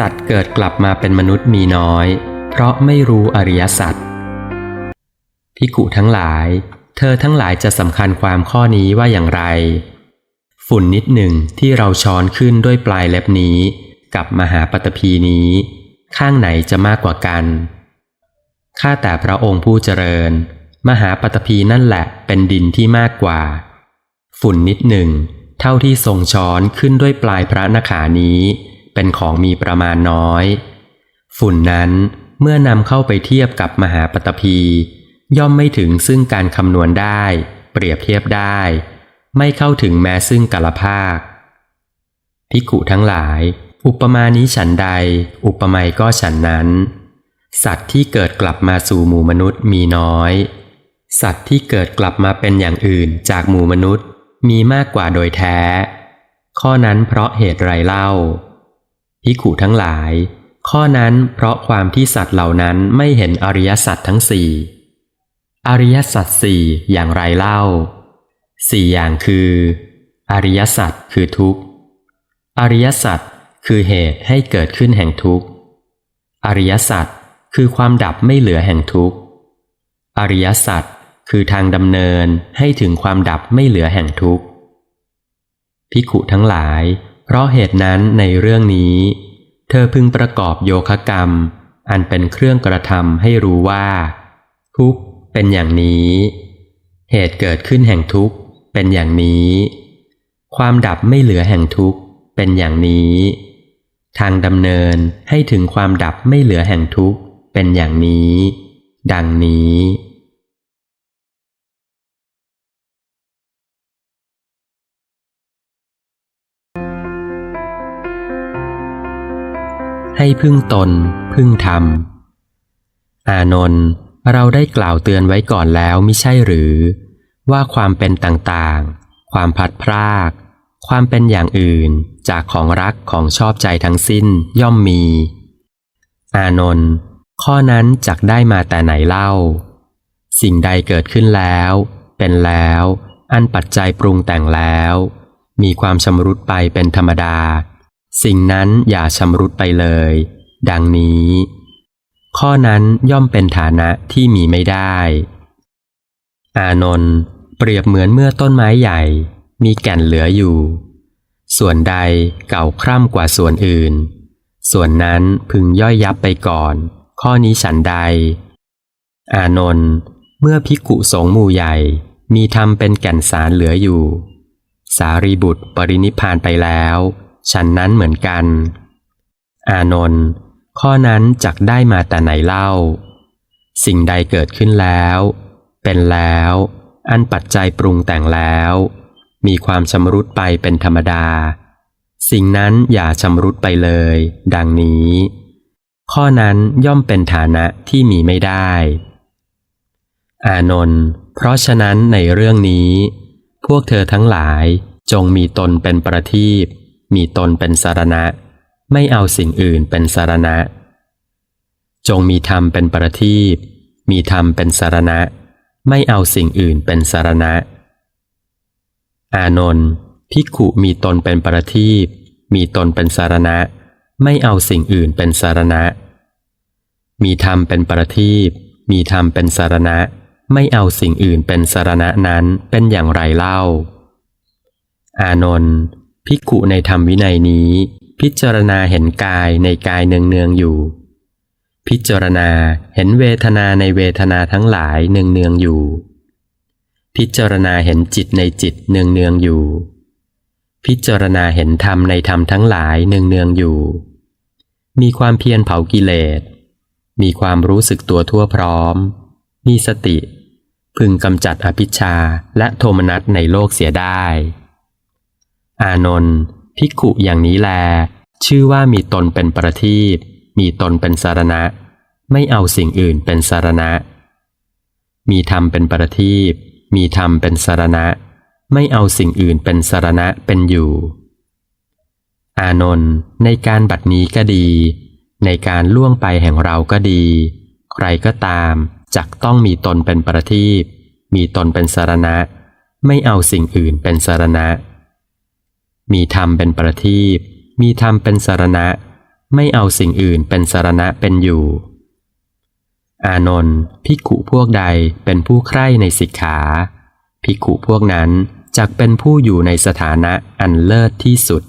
สัตว์เกิดกลับมาเป็นมนุษย์มีน้อย เพราะไม่รู้อริยสัจพิกุทั้งหลาย เธอทั้งหลายจะสำคัญความข้อนี้ว่าอย่างไร ฝุ่นนิดหนึ่งที่เราช้อนขึ้นด้วยปลายเล็บนี้ กับมหาปฐพีนี้ ข้างไหนจะมากกว่ากันข้าแต่พระองค์ผู้เจริญ มหาปฐพีนั่นแหละเป็นดินที่มากกว่า ฝุ่นนิดหนึ่ง เท่าที่ทรงช้อนขึ้นด้วยปลายพระนขานี้ เป็นของมีประมาณน้อย ฝุ่นนั้นเมื่อนำเข้าไปเทียบกับมหาปฐพี ย่อมไม่ถึงซึ่งการคำนวณได้ เปรียบเทียบได้ ไม่เข้าถึงแม้ซึ่งกาลภาคพิกุทั้งหลาย อุปมานี้ฉันใด อุปไมยก็ฉันนั้น สัตว์ที่เกิดกลับมาสู่หมู่มนุษย์มีน้อย สัตว์ที่เกิดกลับมาเป็นอย่างอื่นจากหมู่มนุษย์มีมากกว่าโดยแท้ ข้อนั้นเพราะเหตุไรเล่า พิขุทั้งหลาย ข้อนั้นเพราะความที่สัตว์เหล่านั้นไม่เห็นอริยสัจทั้งสี่อริยสัจสี่อย่างไรเล่าสี่อย่างคือ อริยสัจคือทุกข์อริยสัจคือเหตุให้เกิดขึ้นแห่งทุกข์อริยสัจคือความดับไม่เหลือแห่งทุกข์อริยสัจคือทางดำเนินให้ถึงความดับไม่เหลือแห่งทุกข์พิขุทั้งหลาย เพราะเหตุนั้นในเรื่องนี้ เธอพึงประกอบโยคะกรรม อันเป็นเครื่องกระทำให้รู้ว่า ทุกข์เป็นอย่างนี้ เหตุเกิดขึ้นแห่งทุกข์เป็นอย่างนี้ ความดับไม่เหลือแห่งทุกข์เป็นอย่างนี้ ทางดำเนินให้ถึงความดับไม่เหลือแห่งทุกข์เป็นอย่างนี้ ดังนี้ ให้พึ่งตน พึ่งธรรม อานนท์เราได้กล่าวเตือนไว้ก่อนแล้วมิใช่หรือ ว่าความเป็นต่างๆ ความพัดพราก ความเป็นอย่างอื่นจากของรักของชอบใจทั้งสิ้นย่อมมี อานนท์ข้อนั้นจักได้มาแต่ไหนเล่า สิ่งใดเกิดขึ้นแล้ว เป็นแล้ว อันปัจจัยปรุงแต่งแล้ว มีความชำรุดไปเป็นธรรมดา สิ่งนั้นอย่าชำรุดไปเลย ดังนี้ ข้อนั้นย่อมเป็นฐานะที่มีไม่ได้ อานนท์เปรียบเหมือนเมื่อต้นไม้ใหญ่ มีแก่นเหลืออยู่ ส่วนใดเก่าคร่ำกว่าส่วนอื่น ส่วนนั้นพึงย่อยยับไปก่อน ข้อนี้ฉันใด อานนท์เมื่อภิกุสงหมู่ใหญ่ มีธรรมเป็นแก่นสารเหลืออยู่ สารีบุตรปรินิพานไปแล้ว ฉันนั้นเหมือนกัน อานนท์ข้อนั้นจักได้มาแต่ไหนเล่า สิ่งใดเกิดขึ้นแล้ว เป็นแล้ว อันปัจจัยปรุงแต่งแล้ว มีความชำรุดไปเป็นธรรมดา สิ่งนั้นอย่าชำรุดไปเลย ดังนี้ ข้อนั้นย่อมเป็นฐานะที่มีไม่ได้ อานนท์เพราะฉะนั้นในเรื่องนี้ พวกเธอทั้งหลายจงมีตนเป็นประทีป มีตนเป็นสารณะ ไม่เอาสิ่งอื่นเป็นสารณะ จงมีธรรมเป็นประทีปมีธรรมเป็นสารณะ ไม่เอาสิ่งอื่นเป็นสารณะ อานนท์ภิกขุมีตนเป็นประทีปมีตนเป็นสารณะ ไม่เอาสิ่งอื่นเป็นสารณะ มีธรรมเป็นประทีปมีธรรมเป็นสารณะ ไม่เอาสิ่งอื่นเป็นสารณะนั้นเป็นอย่างไรเล่า อานนท์ ภิกขุในธรรมวินัยนี้ พิจารณาเห็นกายในกายเนืองๆอยู่ พิจารณาเห็นเวทนาในเวทนาทั้งหลายเนืองๆอยู่ พิจารณาเห็นจิตในจิตเนืองๆอยู่ พิจารณาเห็นธรรมในธรรมทั้งหลายเนืองๆอยู่ มีความเพียรเผากิเลส มีความรู้สึกตัวทั่วพร้อม มีสติ พึงกำจัดอภิชาและโทมนัสในโลกเสียได้ อานนท์ภิกขุอย่างนี้แล ชื่อว่ามีตนเป็นประทีปมีตนเป็นสารณะ ไม่เอาสิ่งอื่นเป็นสารณะ มีธรรมเป็นประทีปมีธรรมเป็นสารณะ ไม่เอาสิ่งอื่นเป็นสารณะเป็นอยู่ อานนท์ในการบัดนี้ก็ดี ในการล่วงไปแห่งเราก็ดี ใครก็ตามจักต้องมีตนเป็นประทีปมีตนเป็นสารณะ ไม่เอาสิ่งอื่นเป็นสารณะ มีธรรมเป็นประทีปมีธรรมเป็นสารณะ ไม่เอาสิ่งอื่นเป็นสารณะเป็นอยู่ อานนท์ภิกขุพวกใดเป็นผู้ใคร่ในสิกขา ภิกขุพวกนั้นจักเป็นผู้อยู่ในสถานะอันเลิศที่สุด